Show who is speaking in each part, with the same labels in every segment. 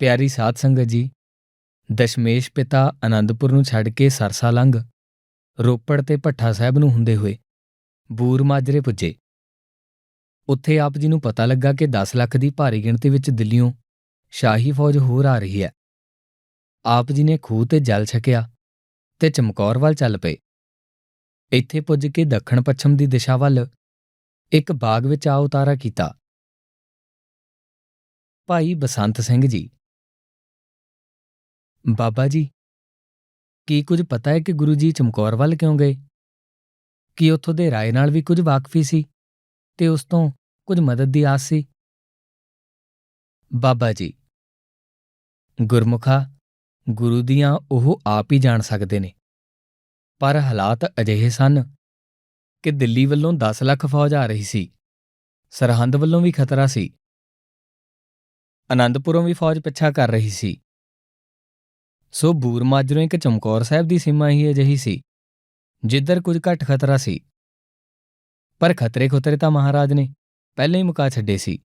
Speaker 1: ਪਿਆਰੀ ਸਾਧ ਸੰਗਤ ਜੀ, ਦਸ਼ਮੇਸ਼ ਪਿਤਾ ਆਨੰਦਪੁਰ ਨੂੰ ਛੱਡ ਕੇ ਸਰਸਾ ਲੰਘ ਰੋਪੜ ਤੇ ਭੱਠਾ ਸਾਹਿਬ ਨੂੰ ਹੁੰਦੇ ਹੋਏ ਬੂਰ ਮਾਜਰੇ ਪੁੱਜੇ। ਉੱਥੇ ਆਪ ਜੀ ਨੂੰ ਪਤਾ ਲੱਗਾ ਕਿ 10 ਲੱਖ ਦੀ ਭਾਰੀ ਗਿਣਤੀ ਵਿੱਚ ਦਿੱਲੀੋਂ ਸ਼ਾਹੀ ਫੌਜ ਹੋਰ ਆ ਰਹੀ ਹੈ। ਆਪ ਜੀ ਨੇ ਖੂਹ ਤੇ ਜਲ ਛਕਿਆ ਤੇ ਚਮਕੌਰ ਵੱਲ ਚੱਲ ਪਏ। ਇੱਥੇ ਪੁੱਜ ਕੇ ਦੱਖਣ ਪੱਛਮ ਦੀ ਦਿਸ਼ਾ ਵੱਲ ਇੱਕ ਬਾਗ ਵਿੱਚ ਆ ਉਤਾਰਾ ਕੀਤਾ। ਭਾਈ ਬਸੰਤ ਸਿੰਘ ਜੀ ਬਾਬਾ ਜੀ, ਕੀ ਕੁਝ ਪਤਾ ਹੈ ਕਿ ਗੁਰੂ ਜੀ ਚਮਕੌਰ ਵੱਲ ਕਿਉਂ ਗਏ? ਕੀ ਉੱਥੋਂ ਦੇ ਰਾਏ ਨਾਲ ਵੀ ਕੁਝ ਵਾਕਫੀ ਸੀ ਤੇ ਉਸ ਤੋਂ ਕੁਝ ਮਦਦ ਦੀ ਆਸ ਸੀ? ਬਾਬਾ ਜੀ, ਗੁਰਮੁਖਾ ਗੁਰੂ ਦੀਆਂ ਉਹ ਆਪ ਹੀ ਜਾਣ ਸਕਦੇ ਨੇ, ਪਰ ਹਾਲਾਤ ਅਜਿਹੇ ਸਨ ਕਿ ਦਿੱਲੀ ਵੱਲੋਂ 10 ਲੱਖ ਫੌਜ ਆ ਰਹੀ ਸੀ, ਸਰਹੰਦ ਵੱਲੋਂ ਵੀ ਖਤਰਾ ਸੀ, ਅਨੰਦਪੁਰੋਂ ਵੀ ਫੌਜ ਪਿੱਛਾ ਕਰ ਰਹੀ ਸੀ। ਸੋ ਬੂਰ ਮਾਜਰੋਂ ਇੱਕ ਚਮਕੌਰ ਸਾਹਿਬ ਦੀ ਸੀਮਾ ਹੀ ਅਜਿਹੀ ਸੀ, ਜਿੱਧਰ ਕੁਝ ਘੱਟ ਖਤਰਾ ਸੀ। ਪਰ ਖਤਰੇ ਖੁਤਰੇ ਤਾਂ ਮਹਾਰਾਜ ਨੇ, ਪਹਿਲਾਂ ਹੀ ਮੁਕਾ ਛੱਡੇ ਸੀ।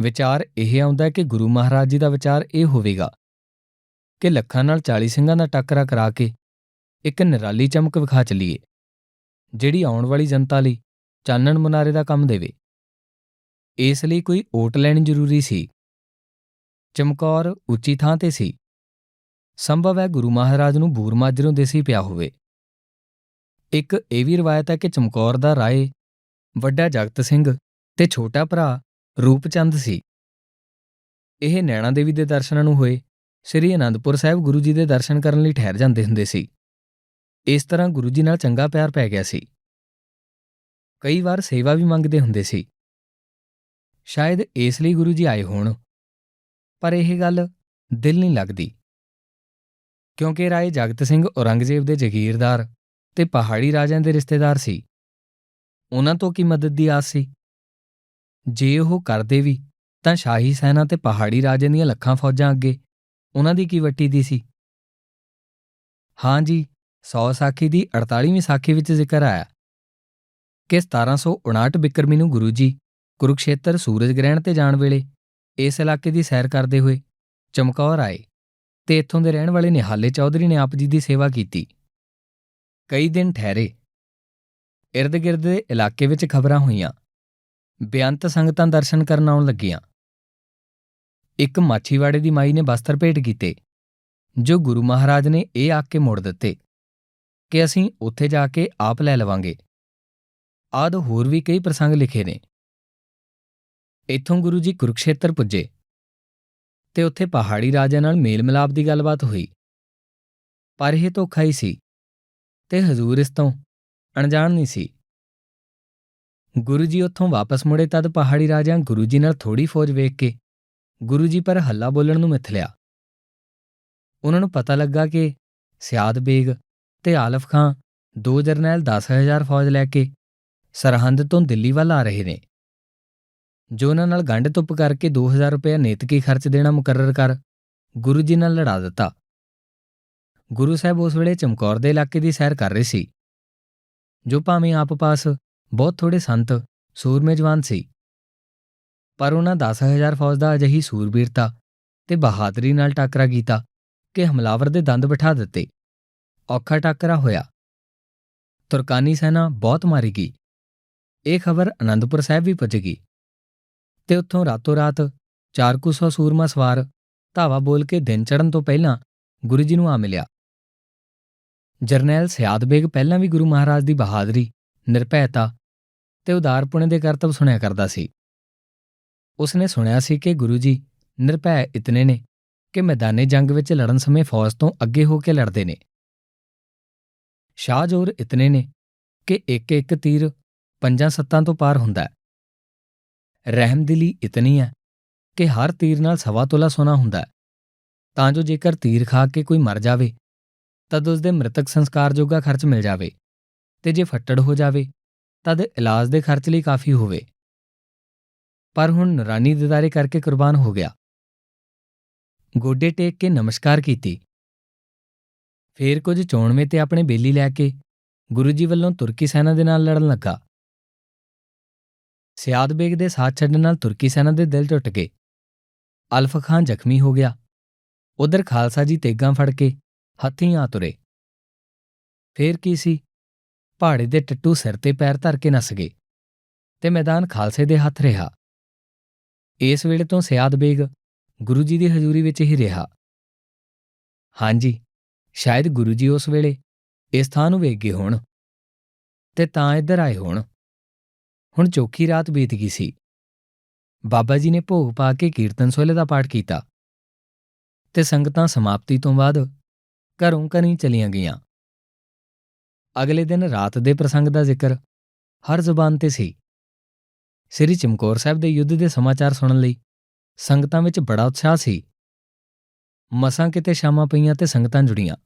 Speaker 1: ਵਿਚਾਰ ਇਹ ਆਉਂਦਾ ਕਿ ਗੁਰੂ ਮਹਾਰਾਜ ਜੀ ਦਾ ਵਿਚਾਰ ਇਹ ਹੋਵੇਗਾ ਕਿ ਲੱਖਾਂ ਨਾਲ 40 ਸਿੰਘਾਂ ਦਾ ਟੱਕਰਾ ਕਰਾ ਕੇ ਇੱਕ ਨਿਰਾਲੀ ਚਮਕ ਵਿਖਾ ਚਲੀਏ, ਜਿਹੜੀ ਆਉਣ ਵਾਲੀ ਜਨਤਾ ਲਈ ਚਾਨਣ ਮੁਨਾਰੇ ਦਾ ਕੰਮ ਦੇਵੇ। ਇਸ ਲਈ ਕੋਈ ਓਟ ਲੈਣੀ ਜ਼ਰੂਰੀ ਸੀ। ਚਮਕੌਰ ਉੱਚੀ ਥਾਂ ਤੇ ਸੀ। ਸੰਭਵ ਹੈ ਗੁਰੂ ਮਹਾਰਾਜ ਨੂੰ ਬੂਰ ਮਾਜਰੋਂ ਦੇਸੀ ਪਿਆ ਹੋਵੇ। ਇੱਕ ਇਹ ਵੀ ਰਵਾਇਤ ਹੈ ਕਿ ਚਮਕੌਰ ਦਾ ਰਾਏ ਵੱਡਾ ਜਗਤ ਸਿੰਘ ਤੇ ਛੋਟਾ ਭਰਾ ਰੂਪਚੰਦ ਸੀ। ਇਹ ਨੈਣਾ ਦੇਵੀ ਦੇ ਦਰਸ਼ਨਾਂ ਨੂੰ ਹੋਏ, ਸ੍ਰੀ ਅਨੰਦਪੁਰ ਸਾਹਿਬ ਗੁਰੂ ਜੀ ਦੇ ਦਰਸ਼ਨ ਕਰਨ ਲਈ ਠਹਿਰ ਜਾਂਦੇ ਹੁੰਦੇ ਸੀ। ਇਸ ਤਰ੍ਹਾਂ ਗੁਰੂ ਜੀ ਨਾਲ ਚੰਗਾ ਪਿਆਰ ਪੈ ਗਿਆ ਸੀ। ਕਈ ਵਾਰ ਸੇਵਾ ਵੀ ਮੰਗਦੇ ਹੁੰਦੇ ਸੀ। ਸ਼ਾਇਦ ਇਸ ਲਈ ਗੁਰੂ ਜੀ ਆਏ ਹੋਣ, ਪਰ ਇਹ ਗੱਲ ਦਿਲ ਨਹੀਂ ਲੱਗਦੀ। ਕਿਉਂਕਿ ਰਾਏ ਜਗਤ ਸਿੰਘ ਔਰੰਗਜ਼ੇਬ ਦੇ ਜ਼ਗੀਰਦਾਰ ਤੇ ਪਹਾੜੀ ਰਾਜਿਆਂ ਦੇ ਰਿਸ਼ਤੇਦਾਰ ਸੀ। ਉਹਨਾਂ ਤੋਂ ਕੀ ਮਦਦ ਦੀ ਆਸ ਸੀ? ਜੇ ਉਹ ਕਰਦੇ ਵੀ, ਤਾਂ ਸ਼ਾਹੀ ਸੈਨਾ ਤੇ ਪਹਾੜੀ ਰਾਜਿਆਂ ਦੀਆਂ ਲੱਖਾਂ ਫੌਜਾਂ ਅੱਗੇ ਉਹਨਾਂ ਦੀ ਕੀ ਵੱਟੀ ਦੀ ਸੀ? ਹਾਂ ਜੀ 100 ਸਾਖੀ ਦੀ 48ਵੀਂ ਸਾਖੀ ਵਿੱਚ ਜ਼ਿਕਰ ਆਇਆ। ਕਿ 1759 ਬਿਕਰਮੀ ਨੂੰ ਗੁਰੂ ਜੀ ਕੁਰੂਕਸ਼ੇਤਰ ਸੂਰਜ ਗ੍ਰਹਿਣ ਤੇ ਜਾਣ ਵੇਲੇ ਇਸ ਇਲਾਕੇ ਦੀ ਸੈਰ ਕਰਦੇ ਹੋਏ ਚਮਕੌਰ ਆਏ। ਤੇ ਇੱਥੋਂ ਦੇ ਰਹਿਣ ਵਾਲੇ ਨਿਹਾਲੇ ਚੌਧਰੀ ਨੇ ਆਪ ਜੀ ਦੀ ਸੇਵਾ ਕੀਤੀ। ਕਈ ਦਿਨ ਠਹਿਰੇ। ਇਰਦ-ਗਿਰਦ ਦੇ ਇਲਾਕੇ ਵਿੱਚ ਖਬਰਾਂ ਹੋਈਆਂ। ਬੇਅੰਤ ਸੰਗਤਾਂ ਦਰਸ਼ਨ ਕਰਨ ਆਉਣ ਲੱਗੀਆਂ। ਇੱਕ ਮਾਛੀਵਾੜੇ ਦੀ ਮਾਈ ਨੇ ਬਸਤਰ ਭੇਟ ਕੀਤੇ, ਜੋ ਗੁਰੂ ਮਹਾਰਾਜ ਨੇ ਇਹ ਆਖ ਕੇ ਮੋੜ ਦਿੱਤੇ ਕਿ ਅਸੀਂ ਉੱਥੇ ਜਾ ਕੇ ਆਪ ਲੈ ਲਵਾਂਗੇ। ਆਦ ਹੋਰ ਵੀ ਕਈ ਪ੍ਰਸੰਗ ਲਿਖੇ ਨੇ। ਇੱਥੋਂ ਗੁਰੂ ਜੀ ਕੁਰੂਕਸ਼ੇਤਰ ਪੁੱਜੇ। ਤੇ ਉੱਥੇ ਪਹਾੜੀ ਰਾਜਿਆਂ ਨਾਲ ਮੇਲ ਮਿਲਾਪ ਦੀ ਗੱਲਬਾਤ ਹੋਈ। ਪਰ ਇਹ ਧੋਖਾ ਹੀ ਸੀ ਤੇ ਹਜ਼ੂਰ ਇਸ ਤੋਂ ਅਣਜਾਣ ਨਹੀਂ ਸੀ। ਗੁਰੂ ਜੀ ਉੱਥੋਂ ਵਾਪਸ ਮੁੜੇ ਤਦ ਪਹਾੜੀ ਰਾਜਿਆਂ ਗੁਰੂ ਜੀ ਨਾਲ ਥੋੜੀ ਫੌਜ ਵੇਖ ਕੇ ਗੁਰੂ ਜੀ ਪਰ ਹੱਲਾ ਬੋਲਣ ਨੂੰ ਮਿੱਥ ਲਿਆ। ਉਹਨਾਂ ਨੂੰ ਪਤਾ ਲੱਗਾ ਕਿ ਸਿਆਦ ਬੇਗ ਤੇ ਆਲਫ ਖਾਂ ਦੋ ਜਰਨੈਲ 10000 ਫੌਜ ਲੈ ਕੇ ਸਰਹੰਦ ਤੋਂ ਦਿੱਲੀ ਵੱਲ ਆ ਰਹੇ ਨੇ। ਜੋ ਉਹਨਾਂ ਨਾਲ ਗੰਢ ਤੁੱਪ ਕਰਕੇ 2000 ਰੁਪਏ ਨੇਤਕੀ ਖਰਚ ਦੇਣਾ ਮੁਕਰਰ ਕਰ, ਗੁਰੂ ਜੀ ਨਾਲ ਲੜਾ ਦਿੱਤਾ। ਗੁਰੂ ਸਾਹਿਬ ਉਸ ਵੇਲੇ ਚਮਕੌਰ ਦੇ ਇਲਾਕੇ ਦੀ ਸੈਰ ਕਰ ਰਹੇ ਸੀ। ਜੋ ਭਾਵੇਂ ਆਪ ਪਾਸ ਬਹੁਤ ਥੋੜੇ ਸੰਤ ਸੂਰਮੇ ਜਵਾਨ ਸੀ। ਪਰ ਉਹਨਾਂ 10000 ਫੌਜ ਦਾ ਅਜਿਹੀ ਸੂਰਬੀਰਤਾ ਤੇ ਬਹਾਦਰੀ ਨਾਲ ਟਾਕਰਾ ਕੀਤਾ ਕਿ ਹਮਲਾਵਰ ਦੇ ਦੰਦ ਬਿਠਾ ਦਿੱਤੇ। ਔਖਾ ਟਾਕਰਾ ਹੋਇਆ। ਤੁਰਕਾਨੀ ਸੈਨਾ ਬਹੁਤ ਮਾਰੀ ਗਈ। ਇਹ ਖਬਰ ਅਨੰਦਪੁਰ ਸਾਹਿਬ ਵੀ ਪਹੁੰਚ ਗਈ। ਤੇ ਉੱਥੋਂ ਰਾਤੋਂ ਰਾਤ 400 ਸੂਰਮਾ ਸਵਾਰ ਧਾਵਾ ਬੋਲ ਕੇ ਦਿਨ ਚੜਨ ਤੋਂ ਪਹਿਲਾਂ ਗੁਰੂ ਜੀ ਨੂੰ ਆ ਮਿਲਿਆ। ਜਰਨੈਲ ਸਿਆਦ ਬੇਗ ਪਹਿਲਾਂ ਵੀ ਗੁਰੂ ਮਹਾਰਾਜ ਦੀ ਬਹਾਦਰੀ, ਨਿਰਭੈਤਾ ਤੇ ਉਦਾਰਪੁਣੇ ਦੇ ਕਰਤੱਵ ਸੁਣਿਆ ਕਰਦਾ ਸੀ। ਉਸਨੇ ਸੁਣਿਆ ਸੀ ਕਿ ਗੁਰੂ ਜੀ ਨਿਰਭੈ ਇਤਨੇ ਨੇ ਕਿ ਮੈਦਾਨੇ ਜੰਗ ਵਿੱਚ ਲੜਨ ਸਮੇਂ ਫੌਜ ਤੋਂ ਅੱਗੇ ਹੋ ਕੇ ਲੜਦੇ ਨੇ। ਸ਼ਾਹਜੋਰ ਇਤਨੇ ਨੇ ਕਿ ਇੱਕ ਇੱਕ ਤੀਰ ਪੰਜਾਂ ਸੱਤਾਂ ਤੋਂ ਪਾਰ ਹੁੰਦਾ ਹੈ। ਰਹਿਮਦਿਲੀ ਇਤਨੀ ਹੈ ਕਿ ਹਰ ਤੀਰ ਨਾਲ ਸਵਾ ਤੋਲਾ ਸੋਨਾ ਹੁੰਦਾ ਹੈ। ਤਾਂ ਜੋ ਜੇਕਰ ਤੀਰ ਖਾ ਕੇ ਕੋਈ ਮਰ ਜਾਵੇ, ਤਦ ਉਸ ਦੇ ਮ੍ਰਿਤਕ ਸੰਸਕਾਰ ਜੋਗਾ ਖਰਚ ਮਿਲ ਜਾਵੇ ਤੇ ਜੇ ਫੱਟੜ ਹੋ ਜਾਵੇ, ਤਦ ਇਲਾਜ ਦੇ ਖਰਚ ਲਈ ਕਾਫੀ ਹੋਵੇ। ਪਰ ਹੁਣ ਨਰਾਨੀ ਦਿਦਾਰੇ ਕਰਕੇ ਕੁਰਬਾਨ ਹੋ ਗਿਆ। ਗੋਡੇ ਟੇਕ ਕੇ ਨਮਸਕਾਰ ਕੀਤੀ। ਫੇਰ ਕੁਝ ਚੋਣਵੇਂ ਤੇ ਆਪਣੇ ਬੇਲੀ ਲੈ ਕੇ ਗੁਰੂ ਜੀ ਵੱਲੋਂ ਤੁਰਕੀ ਸੈਨਾ ਦੇ ਨਾਲ ਲੜਨ ਲੱਗਾ। ਸਿਆਦ ਬੇਗ ਦੇ ਸਾਥ ਛੱਡਣ ਨਾਲ ਤੁਰਕੀ ਸੈਨਾ ਦੇ ਦਿਲ ਟੁੱਟ ਗਏ। ਅਲਫ ਖਾਨ ਜ਼ਖਮੀ ਹੋ ਗਿਆ। ਉਧਰ ਖਾਲਸਾ ਜੀ ਤੇਗਾਂ ਫੜ ਕੇ ਹੱਥੀਂ ਆ ਤੁਰੇ। ਫੇਰ ਕੀ ਸੀ? ਪਹਾੜੇ ਦੇ ਟੱਟੂ ਸਿਰ ਤੇ ਪੈਰ ਧਰ ਕੇ ਨੱਸ ਗਏ ਤੇ ਮੈਦਾਨ ਖਾਲਸੇ ਦੇ ਹੱਥ ਰਿਹਾ। ਇਸ ਵੇਲੇ ਤੋਂ ਸਿਆਦ ਬੇਗ ਗੁਰੂ ਜੀ ਦੀ ਹਜ਼ੂਰੀ ਵਿੱਚ ਹੀ ਰਿਹਾ। ਹਾਂਜੀ, ਸ਼ਾਇਦ ਗੁਰੂ ਜੀ ਉਸ ਵੇਲੇ ਇਸ ਥਾਂ ਨੂੰ ਵੇਖ ਗਏ ਹੋਣ ਤੇ ਤਾਂ ਇੱਧਰ ਆਏ ਹੋਣ। ਹੁਣ ਚੌਖੀ ਰਾਤ ਬੀਤ ਗਈ ਸੀ। ਬਾਬਾ ਜੀ ਨੇ ਭੋਗ ਪਾ ਕੇ ਕੀਰਤਨ ਸੋਹਲੇ ਦਾ ਪਾਠ ਕੀਤਾ ਤੇ ਸੰਗਤਾਂ ਸਮਾਪਤੀ ਤੋਂ ਬਾਅਦ ਘਰੋਂ ਘਰੀ ਚਲੀਆਂ ਗਈਆਂ। ਅਗਲੇ ਦਿਨ ਰਾਤ ਦੇ ਪ੍ਰਸੰਗ ਦਾ ਜ਼ਿਕਰ ਹਰ ਜ਼ੁਬਾਨ ਤੇ ਸੀ। ਸ੍ਰੀ ਚਮਕੌਰ ਸਾਹਿਬ ਦੇ ਯੁੱਧ ਦੇ ਸਮਾਚਾਰ ਸੁਣਨ ਲਈ ਸੰਗਤਾਂ ਵਿੱਚ ਬੜਾ ਉਤਸ਼ਾਹ ਸੀ। ਮਸਾਂ ਕਿਤੇ ਸ਼ਾਮਾਂ ਪਈਆਂ ਤੇ ਸੰਗਤਾਂ ਜੁੜੀਆਂ।